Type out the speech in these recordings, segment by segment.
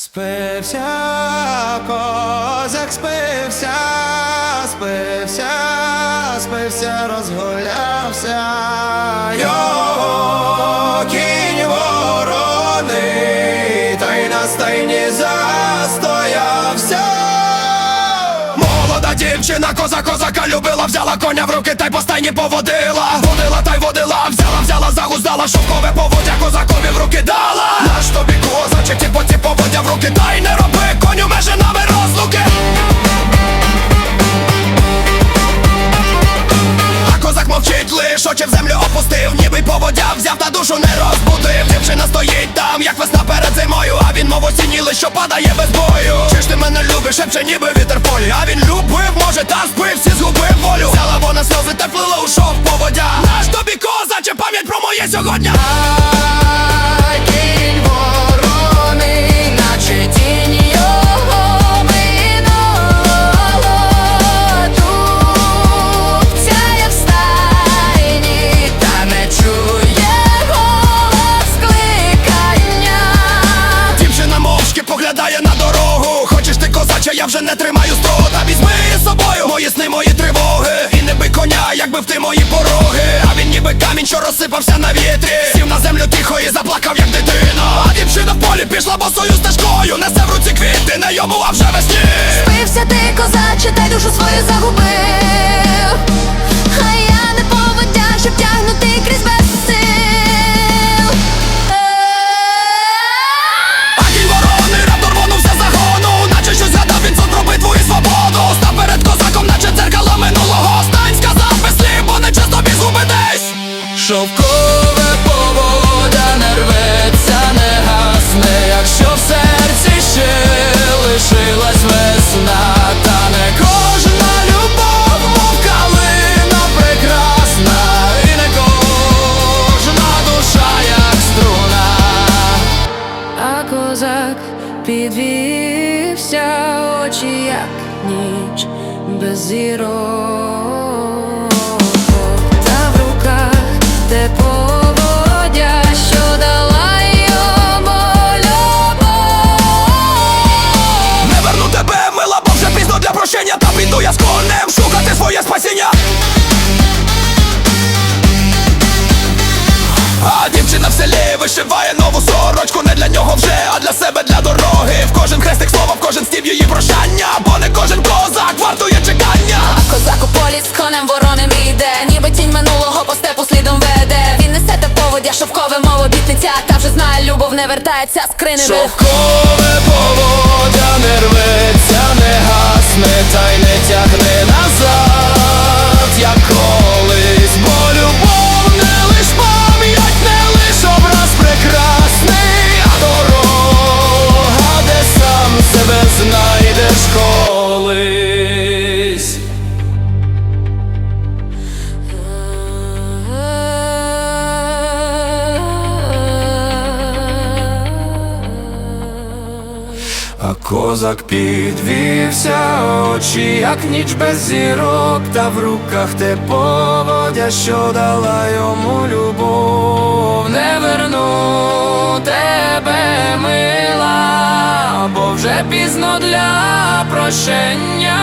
Спився, козак спився, спився, спився, розгулявся. Його кінь вороний, та й на стайні застоявся. Молода дівчина, коза козака любила, взяла коня в руки та й по стайні поводила. Водила та й водила, взяла, взяла, загуздала, шовкове поводя козакові в руки дала. Руки, та й не роби коню межи нами розлуки. А козак мовчить лиш, очі в землю опустив, ніби поводя взяв та душу не розбудив. Дівчина стоїть там, як весна перед зимою, а він мов осінній лиш, що падає без бою. Чи ж ти мене любиш, шепче ніби вітер полі, а він любив, може, та збився, згубив волю. Взяла вона мовчки на дорогу. Хочеш ти козаче, я вже не тримаю строго Та візьми з собою мої сни, мої тривоги. І не бий коня, якби в ти мої пороги. А він ніби камінь, що розсипався на вітрі. Сів на землю тихо і заплакав, як дитина. А дівчина в полі пішла босою стежкою. Несе в руці квіти, не йому, а вже весні. Спився ти, козаче, Шовкове повода не рветься, не гасне, якщо в серці ще лишилась весна, та не кожна любов, калина прекрасна, і не кожна душа, як струна. А козак підвівся, очі як ніч без зірок Та піду я з конем шукати своє спасіння. А дівчина в селі вишиває нову сорочку Не для нього вже, а для себе, для дороги. В кожен хрестик слово, в кожен стів її прощання Бо не кожен козак вартує чекання. А козак у полі з конем вороним мов та вже знає, любов не вертається з кринами. Шовкове поводя не рветься, не гасне, та й не тягне назад, як А козак підвівся, очі, як ніч без зірок, та в руках те поводя, що дала йому любов. Не верну тебе, мила, бо вже пізно для прощення,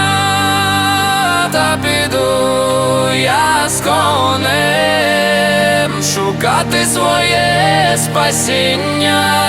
та піду я з конем шукати своє спасіння.